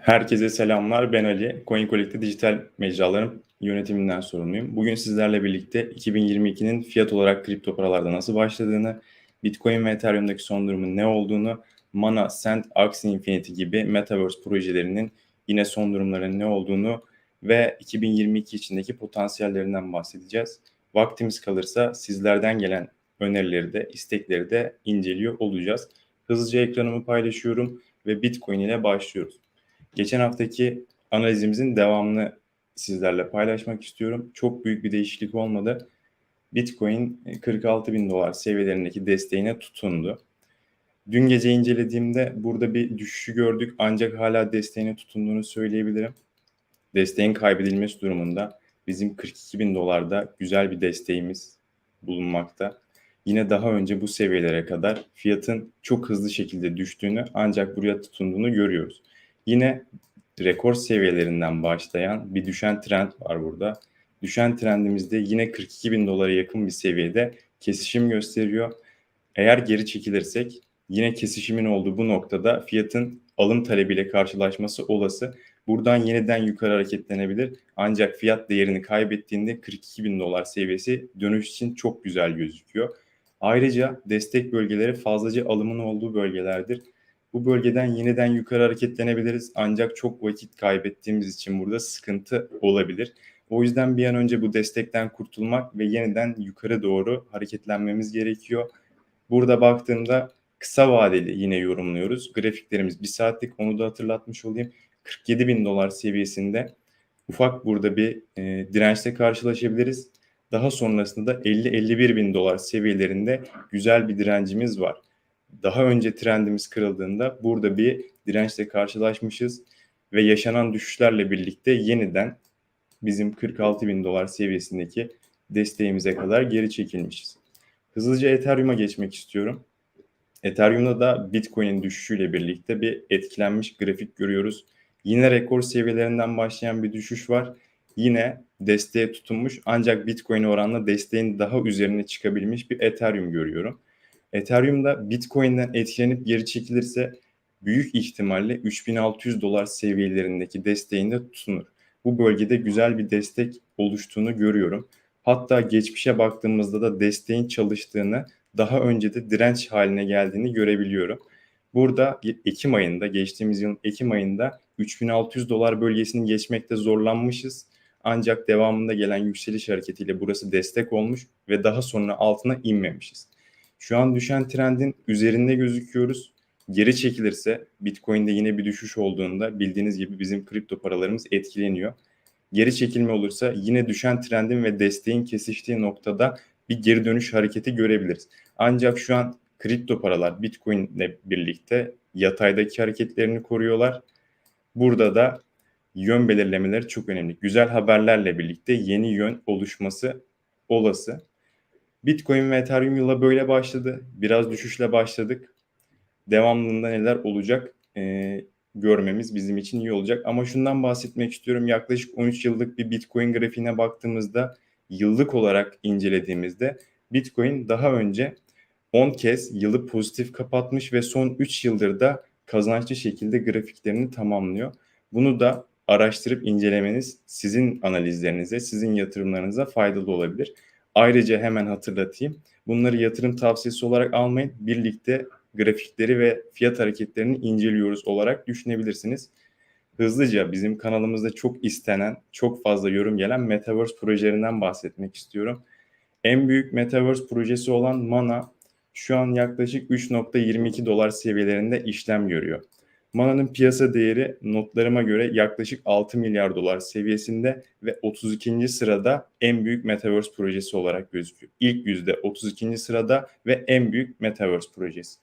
Herkese selamlar. Ben Ali. CoinCollect'te dijital mecraların yönetiminden sorumluyum. Bugün sizlerle birlikte 2022'nin fiyat olarak kripto paralarda nasıl başladığını, Bitcoin ve Ethereum'daki son durumun ne olduğunu, Mana, Sand, Axie Infinity gibi Metaverse projelerinin yine son durumlarının ne olduğunu ve 2022 içindeki potansiyellerinden bahsedeceğiz. Vaktimiz kalırsa sizlerden gelen önerileri de, istekleri de inceliyor olacağız. Hızlıca ekranımı paylaşıyorum ve Bitcoin ile başlıyoruz. Geçen haftaki analizimizin devamını sizlerle paylaşmak istiyorum. Çok büyük bir değişiklik olmadı. Bitcoin 46 bin dolar seviyelerindeki desteğine tutundu. Dün gece incelediğimde burada bir düşüşü gördük ancak hala desteğine tutunduğunu söyleyebilirim. Desteğin kaybedilmesi durumunda bizim 42 bin dolarda güzel bir desteğimiz bulunmakta. Yine daha önce bu seviyelere kadar fiyatın çok hızlı şekilde düştüğünü ancak buraya tutunduğunu görüyoruz. Yine rekor seviyelerinden başlayan bir düşen trend var burada. Düşen trendimizde yine 42 bin dolara yakın bir seviyede kesişim gösteriyor. Eğer geri çekilirsek yine kesişimin olduğu bu noktada fiyatın alım talebiyle karşılaşması olası. Buradan yeniden yukarı hareketlenebilir. Ancak fiyat değerini kaybettiğinde 42 bin dolar seviyesi dönüş için çok güzel gözüküyor. Ayrıca destek bölgeleri fazlaca alımın olduğu bölgelerdir. Bu bölgeden yeniden yukarı hareketlenebiliriz ancak çok vakit kaybettiğimiz için burada sıkıntı olabilir. O yüzden bir an önce bu destekten kurtulmak ve yeniden yukarı doğru hareketlenmemiz gerekiyor. Burada baktığımda kısa vadeli yine yorumluyoruz. Grafiklerimiz bir saatlik onu da hatırlatmış olayım. 47 bin dolar seviyesinde ufak burada bir e, dirençle karşılaşabiliriz. Daha sonrasında da 50-51 bin dolar seviyelerinde güzel bir direncimiz var daha önce trendimiz kırıldığında burada bir dirençle karşılaşmışız ve yaşanan düşüşlerle birlikte yeniden bizim 46 bin dolar seviyesindeki desteğimize kadar geri çekilmişiz. Hızlıca Ethereum'a geçmek istiyorum. Ethereum'da da Bitcoin'in düşüşüyle birlikte bir etkilenmiş grafik görüyoruz. Yine rekor seviyelerinden başlayan bir düşüş var. Yine desteğe tutunmuş ancak Bitcoin oranla desteğin daha üzerine çıkabilmiş bir Ethereum görüyorum. Ethereum'da Bitcoin'den etkilenip geri çekilirse büyük ihtimalle 3600 dolar seviyelerindeki desteğinde tutunur. Bu bölgede güzel bir destek oluştuğunu görüyorum. Hatta geçmişe baktığımızda da desteğin çalıştığını, daha önce de direnç haline geldiğini görebiliyorum. Burada Ekim ayında, geçtiğimiz yılın Ekim ayında 3600 dolar bölgesini geçmekte zorlanmışız. Ancak devamında gelen yükseliş hareketiyle burası destek olmuş ve daha sonra altına inmemişiz. Şu an düşen trendin üzerinde gözüküyoruz. Geri çekilirse Bitcoin'de yine bir düşüş olduğunda bildiğiniz gibi bizim kripto paralarımız etkileniyor. Geri çekilme olursa yine düşen trendin ve desteğin kesiştiği noktada bir geri dönüş hareketi görebiliriz. Ancak şu an kripto paralar Bitcoin ile birlikte yataydaki hareketlerini koruyorlar. Burada da yön belirlemeleri çok önemli. Güzel haberlerle birlikte yeni yön oluşması olası. Bitcoin ve Ethereum yıla böyle başladı. Biraz düşüşle başladık. Devamlılığında neler olacak e, görmemiz bizim için iyi olacak. Ama şundan bahsetmek istiyorum. Yaklaşık 13 yıllık bir Bitcoin grafiğine baktığımızda yıllık olarak incelediğimizde Bitcoin daha önce 10 kez yılı pozitif kapatmış ve son 3 yıldır da kazançlı şekilde grafiklerini tamamlıyor. Bunu da araştırıp incelemeniz sizin analizlerinize, sizin yatırımlarınıza faydalı olabilir. Ayrıca hemen hatırlatayım. Bunları yatırım tavsiyesi olarak almayın. Birlikte grafikleri ve fiyat hareketlerini inceliyoruz olarak düşünebilirsiniz. Hızlıca bizim kanalımızda çok istenen, çok fazla yorum gelen Metaverse projelerinden bahsetmek istiyorum. En büyük Metaverse projesi olan Mana şu an yaklaşık 3.22 dolar seviyelerinde işlem görüyor. Mana'nın piyasa değeri notlarıma göre yaklaşık 6 milyar dolar seviyesinde ve 32. sırada en büyük Metaverse projesi olarak gözüküyor. İlk yüzde 32. sırada ve en büyük Metaverse projesi.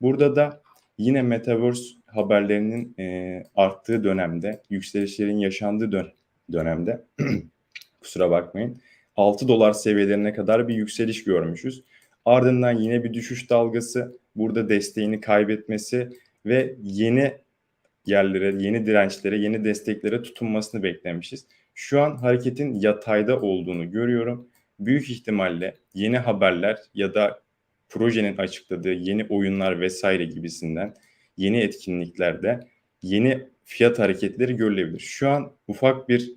Burada da yine Metaverse haberlerinin e, arttığı dönemde, yükselişlerin yaşandığı dön- dönemde kusura bakmayın 6 dolar seviyelerine kadar bir yükseliş görmüşüz. Ardından yine bir düşüş dalgası, burada desteğini kaybetmesi ve yeni yerlere, yeni dirençlere, yeni desteklere tutunmasını beklemişiz. Şu an hareketin yatayda olduğunu görüyorum. Büyük ihtimalle yeni haberler ya da projenin açıkladığı yeni oyunlar vesaire gibisinden yeni etkinliklerde yeni fiyat hareketleri görülebilir. Şu an ufak bir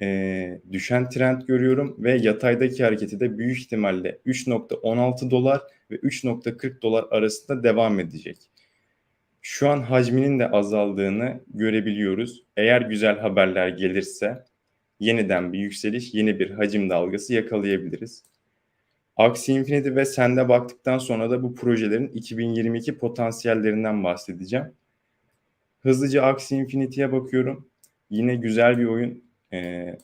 e, düşen trend görüyorum ve yataydaki hareketi de büyük ihtimalle 3.16 dolar ve 3.40 dolar arasında devam edecek. Şu an hacminin de azaldığını görebiliyoruz. Eğer güzel haberler gelirse yeniden bir yükseliş, yeni bir hacim dalgası yakalayabiliriz. Axie Infinity ve sende baktıktan sonra da bu projelerin 2022 potansiyellerinden bahsedeceğim. Hızlıca Axie Infinity'ye bakıyorum. Yine güzel bir oyun ee,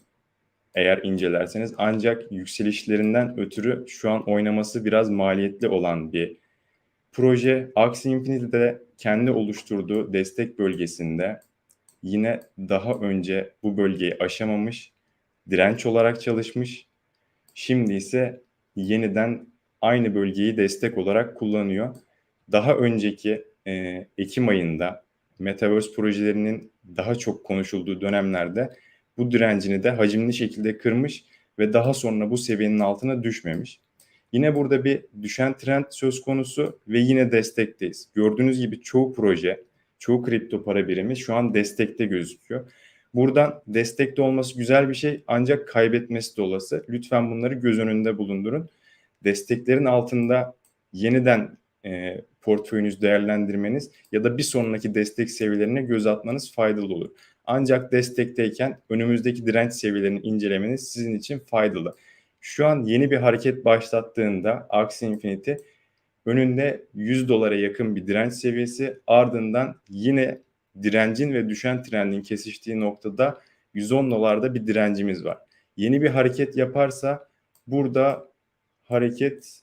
eğer incelerseniz ancak yükselişlerinden ötürü şu an oynaması biraz maliyetli olan bir proje. Axie Infinity'de kendi oluşturduğu destek bölgesinde yine daha önce bu bölgeyi aşamamış, direnç olarak çalışmış. Şimdi ise yeniden aynı bölgeyi destek olarak kullanıyor. Daha önceki e, Ekim ayında Metaverse projelerinin daha çok konuşulduğu dönemlerde bu direncini de hacimli şekilde kırmış ve daha sonra bu seviyenin altına düşmemiş. Yine burada bir düşen trend söz konusu ve yine destekteyiz. Gördüğünüz gibi çoğu proje, çoğu kripto para birimi şu an destekte gözüküyor. Buradan destekte olması güzel bir şey ancak kaybetmesi de olası. Lütfen bunları göz önünde bulundurun. Desteklerin altında yeniden e, portföyünüzü değerlendirmeniz ya da bir sonraki destek seviyelerine göz atmanız faydalı olur. Ancak destekteyken önümüzdeki direnç seviyelerini incelemeniz sizin için faydalı. Şu an yeni bir hareket başlattığında Axie Infinity önünde 100 dolara yakın bir direnç seviyesi ardından yine direncin ve düşen trendin kesiştiği noktada 110 dolarda bir direncimiz var. Yeni bir hareket yaparsa burada hareket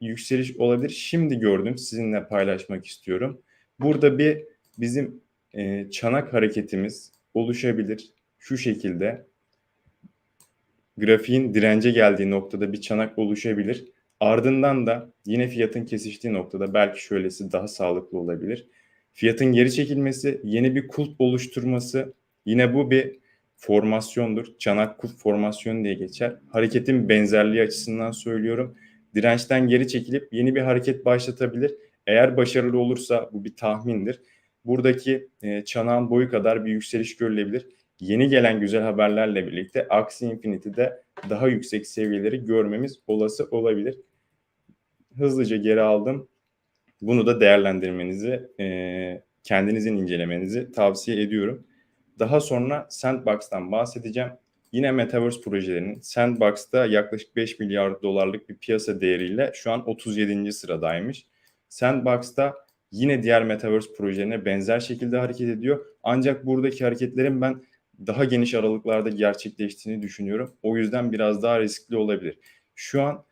yükseliş olabilir. Şimdi gördüm sizinle paylaşmak istiyorum. Burada bir bizim e, çanak hareketimiz oluşabilir. Şu şekilde grafiğin dirence geldiği noktada bir çanak oluşabilir. Ardından da yine fiyatın kesiştiği noktada belki şöylesi daha sağlıklı olabilir. Fiyatın geri çekilmesi, yeni bir kulp oluşturması, yine bu bir formasyondur. Çanak kulp formasyon diye geçer. Hareketin benzerliği açısından söylüyorum. Dirençten geri çekilip yeni bir hareket başlatabilir. Eğer başarılı olursa bu bir tahmindir buradaki e, çanağın boyu kadar bir yükseliş görülebilir. Yeni gelen güzel haberlerle birlikte Axie Infinity'de daha yüksek seviyeleri görmemiz olası olabilir. Hızlıca geri aldım. Bunu da değerlendirmenizi, e, kendinizin incelemenizi tavsiye ediyorum. Daha sonra Sandbox'tan bahsedeceğim. Yine Metaverse projelerinin Sandbox'ta yaklaşık 5 milyar dolarlık bir piyasa değeriyle şu an 37. sıradaymış. Sandbox'ta yine diğer Metaverse projelerine benzer şekilde hareket ediyor. Ancak buradaki hareketlerin ben daha geniş aralıklarda gerçekleştiğini düşünüyorum. O yüzden biraz daha riskli olabilir. Şu an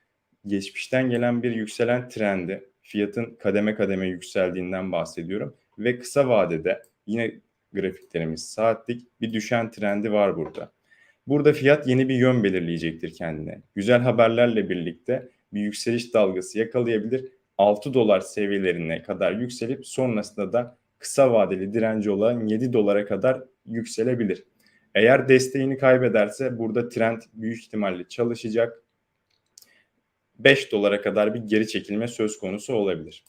geçmişten gelen bir yükselen trendi, fiyatın kademe kademe yükseldiğinden bahsediyorum. Ve kısa vadede yine grafiklerimiz saatlik bir düşen trendi var burada. Burada fiyat yeni bir yön belirleyecektir kendine. Güzel haberlerle birlikte bir yükseliş dalgası yakalayabilir 6 dolar seviyelerine kadar yükselip sonrasında da kısa vadeli direnci olan 7 dolara kadar yükselebilir. Eğer desteğini kaybederse burada trend büyük ihtimalle çalışacak. 5 dolara kadar bir geri çekilme söz konusu olabilir.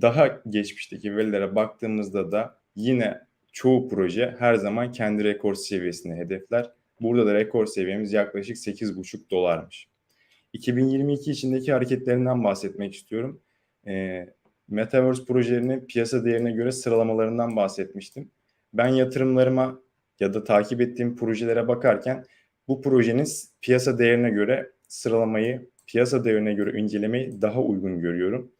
Daha geçmişteki verilere baktığımızda da yine çoğu proje her zaman kendi rekor seviyesini hedefler. Burada da rekor seviyemiz yaklaşık 8,5 dolarmış. 2022 içindeki hareketlerinden bahsetmek istiyorum. E, Metaverse projelerinin piyasa değerine göre sıralamalarından bahsetmiştim. Ben yatırımlarıma ya da takip ettiğim projelere bakarken bu projenin piyasa değerine göre sıralamayı, piyasa değerine göre incelemeyi daha uygun görüyorum.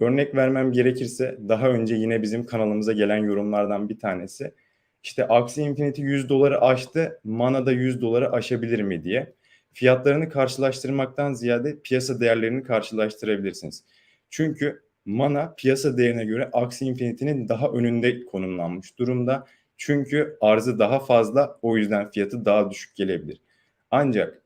Örnek vermem gerekirse daha önce yine bizim kanalımıza gelen yorumlardan bir tanesi. İşte Axie Infinity 100 doları aştı, Mana da 100 doları aşabilir mi diye fiyatlarını karşılaştırmaktan ziyade piyasa değerlerini karşılaştırabilirsiniz. Çünkü Mana piyasa değerine göre Axie Infinity'nin daha önünde konumlanmış durumda. Çünkü arzı daha fazla o yüzden fiyatı daha düşük gelebilir. Ancak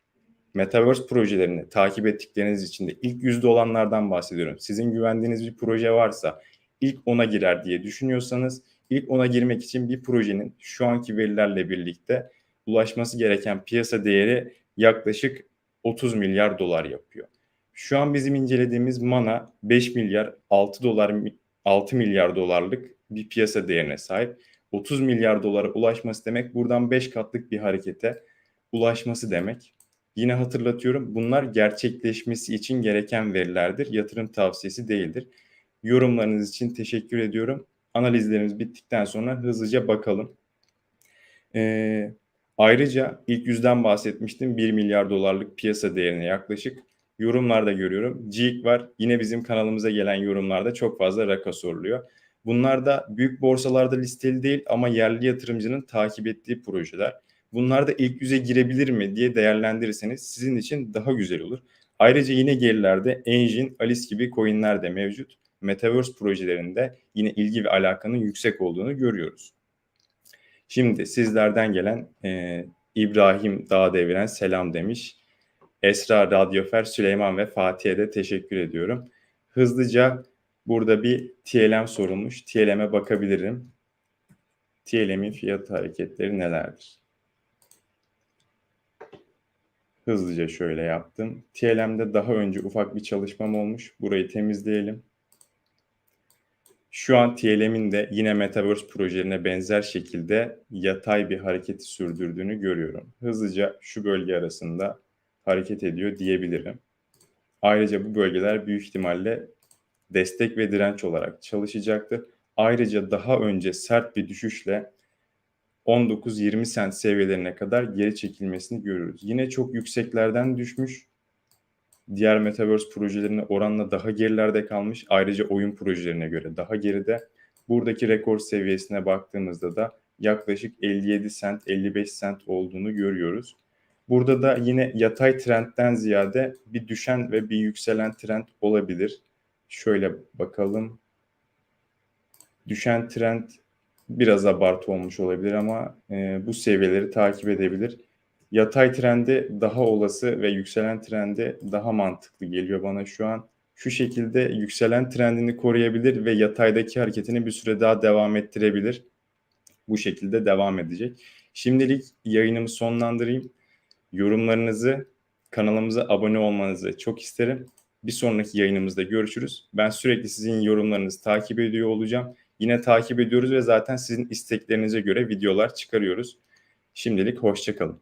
Metaverse projelerini takip ettikleriniz için de ilk yüzde olanlardan bahsediyorum. Sizin güvendiğiniz bir proje varsa ilk ona girer diye düşünüyorsanız ilk ona girmek için bir projenin şu anki verilerle birlikte ulaşması gereken piyasa değeri yaklaşık 30 milyar dolar yapıyor. Şu an bizim incelediğimiz Mana 5 milyar 6 dolar 6 milyar dolarlık bir piyasa değerine sahip. 30 milyar dolara ulaşması demek buradan 5 katlık bir harekete ulaşması demek. Yine hatırlatıyorum bunlar gerçekleşmesi için gereken verilerdir. Yatırım tavsiyesi değildir. Yorumlarınız için teşekkür ediyorum. Analizlerimiz bittikten sonra hızlıca bakalım. Ee, ayrıca ilk yüzden bahsetmiştim. 1 milyar dolarlık piyasa değerine yaklaşık. Yorumlarda görüyorum. GİK var. Yine bizim kanalımıza gelen yorumlarda çok fazla raka soruluyor. Bunlar da büyük borsalarda listeli değil ama yerli yatırımcının takip ettiği projeler. Bunlar da ilk yüze girebilir mi diye değerlendirirseniz sizin için daha güzel olur. Ayrıca yine gerilerde Engine, Alice gibi coinler de mevcut. Metaverse projelerinde yine ilgi ve alakanın yüksek olduğunu görüyoruz. Şimdi sizlerden gelen e, İbrahim Dağ Deviren selam demiş. Esra Radyofer, Süleyman ve Fatih'e de teşekkür ediyorum. Hızlıca burada bir TLM sorulmuş. TLM'e bakabilirim. TLM'in fiyat hareketleri nelerdir? Hızlıca şöyle yaptım. TLM'de daha önce ufak bir çalışmam olmuş. Burayı temizleyelim. Şu an TLM'in de yine Metaverse projelerine benzer şekilde yatay bir hareketi sürdürdüğünü görüyorum. Hızlıca şu bölge arasında hareket ediyor diyebilirim. Ayrıca bu bölgeler büyük ihtimalle destek ve direnç olarak çalışacaktır. Ayrıca daha önce sert bir düşüşle 19-20 sent seviyelerine kadar geri çekilmesini görüyoruz. Yine çok yükseklerden düşmüş. Diğer Metaverse projelerine oranla daha gerilerde kalmış. Ayrıca oyun projelerine göre daha geride. Buradaki rekor seviyesine baktığımızda da yaklaşık 57 sent, 55 sent olduğunu görüyoruz. Burada da yine yatay trendten ziyade bir düşen ve bir yükselen trend olabilir. Şöyle bakalım. Düşen trend biraz abartı olmuş olabilir ama e, bu seviyeleri takip edebilir. Yatay trendi daha olası ve yükselen trendi daha mantıklı geliyor bana şu an. Şu şekilde yükselen trendini koruyabilir ve yataydaki hareketini bir süre daha devam ettirebilir. Bu şekilde devam edecek. Şimdilik yayınımı sonlandırayım. Yorumlarınızı, kanalımıza abone olmanızı çok isterim. Bir sonraki yayınımızda görüşürüz. Ben sürekli sizin yorumlarınızı takip ediyor olacağım. Yine takip ediyoruz ve zaten sizin isteklerinize göre videolar çıkarıyoruz. Şimdilik hoşçakalın.